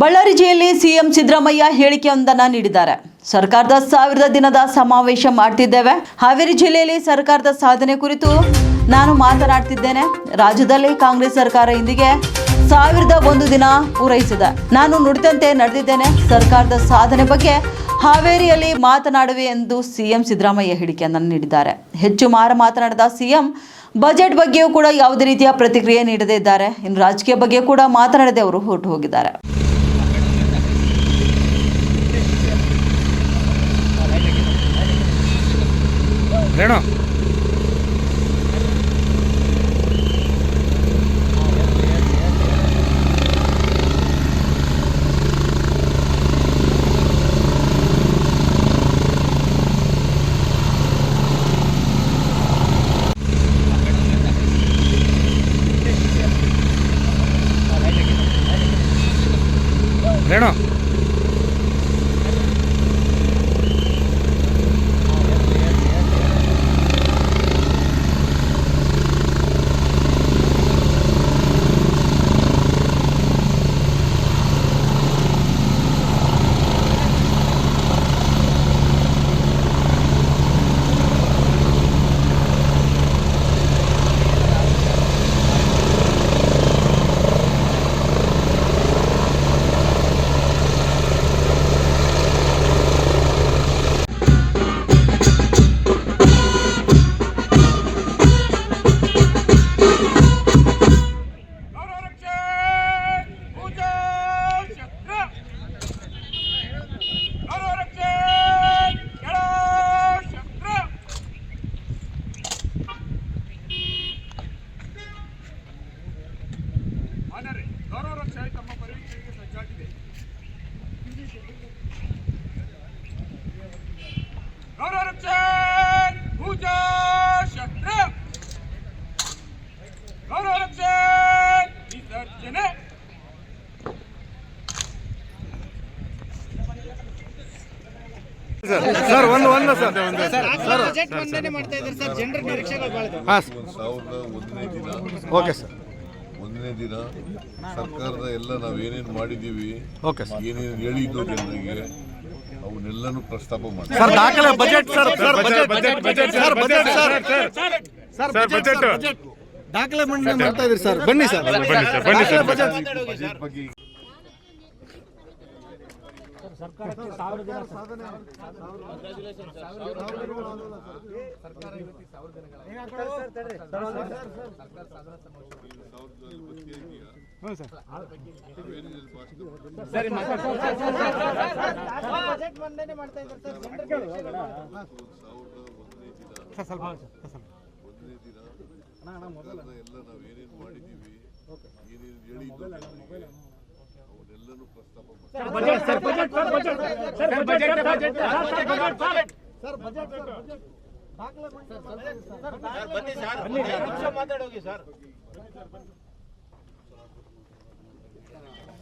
ಬಳ್ಳಾರಿ ಜಿಲ್ಲೆಯಲ್ಲಿ ಸಿಎಂ ಸಿದ್ದರಾಮಯ್ಯ ಹೇಳಿಕೆಯೊಂದನ್ನು ನೀಡಿದ್ದಾರೆ. ಸರ್ಕಾರದ ಸಾವಿರದ ದಿನದ ಸಮಾವೇಶ ಮಾಡ್ತಿದ್ದೇವೆ. ಹಾವೇರಿ ಜಿಲ್ಲೆಯಲ್ಲಿ ಸರ್ಕಾರದ ಸಾಧನೆ ಕುರಿತು ನಾನು ಮಾತನಾಡ್ತಿದ್ದೇನೆ. ರಾಜ್ಯದಲ್ಲಿ ಕಾಂಗ್ರೆಸ್ ಸರ್ಕಾರ ಇಂದಿಗೆ ಸಾವಿರದ ಒಂದು ದಿನ ಪೂರೈಸಿದೆ. ನಾನು ನುಡಿದಂತೆ ನಡೆದಿದ್ದೇನೆ. ಸರ್ಕಾರದ ಸಾಧನೆ ಬಗ್ಗೆ ಹಾವೇರಿಯಲ್ಲಿ ಮಾತನಾಡುವೆ ಎಂದು ಸಿಎಂ ಸಿದ್ದರಾಮಯ್ಯ ಹೇಳಿಕೆಯನ್ನು ನೀಡಿದ್ದಾರೆ. ಹೆಚ್ಚು ಮಾರ ಮಾತನಾಡಿದ ಸಿಎಂ, ಬಜೆಟ್ ಬಗ್ಗೆಯೂ ಕೂಡ ಯಾವುದೇ ರೀತಿಯ ಪ್ರತಿಕ್ರಿಯೆ ನೀಡದೇ ಇದ್ದಾರೆ. ಇನ್ನು ರಾಜಕೀಯ ಬಗ್ಗೆ ಕೂಡ ಮಾತನಾಡದೆ ಅವರು ಹೊರಟು ಹೋಗಿದ್ದಾರೆ. રેણો રેણો ತಮ್ಮ ಪರೀಕ್ಷೆಗೆ ಗೌರವರಕ್ಷೆ ವಿಸರ್ಜನೆ. ಸರ್ ಒಂದು ಒಂದು ಸರ್. ಮಂಡನೆ ಮಾಡ್ತಾ ಇದ್ದಾರೆ ಸರ್ ಜನರ ನಿರೀಕ್ಷೆಗಳು ಸಾವಿರದ ಒಂದನೇ ದಿನ ಓಕೆ ಸರ್. ಒಂದನೇ ದಿನ ಸರ್ಕಾರದ ಎಲ್ಲ ನಾವು ಏನೇನು ಮಾಡಿದ್ದೀವಿ ಓಕೆ ಸರ್ ಏನೇನು ಹೇಳಿದ್ದು ಜನರಿಗೆ ಅವನ್ನೆಲ್ಲನೂ ಪ್ರಸ್ತಾಪ ಮಾಡಿ. ಸರ್ ದಾಖಲೆ budget sir sir budget budget budget sir budget sir sir budget budget ದಾಖಲೆ ಮಂಡನೆ ಮಾಡ್ತಾ ಇದ್ರಿ ಸರ್ ಬನ್ನಿ ಸರ್ ಬನ್ನಿ ಸರ್ ಬನ್ನಿ ಸರ್ ಬಜೆಟ್ ಬಜೆಟ್ ಬಗ್ಗೆ ಬಜೆಟ್ ಮಂಡನೆ ಮಾಡ್ತಾ ಇದ್ದಾರೆ ಸರ್. ಜನರ ನಿರೀಕ್ಷೆಗಳು ಒಂದನೇ ದಿನ ಎಲ್ಲ ನಾವು ಏನೇನು ಮಾಡಿದ್ದೀವಿ ಏನೇನು ಹೇಳಿದ್ದು ಜನರಿಗೆ ಅವನ್ನೆಲ್ಲನೂ ಪ್ರಸ್ತಾಪ ಮಾಡಿ ದಾಖಲೆ ಮಂಡನೆ ಮಾಡ್ತಾ ಇದ್ದಾರೆ ಸರ್.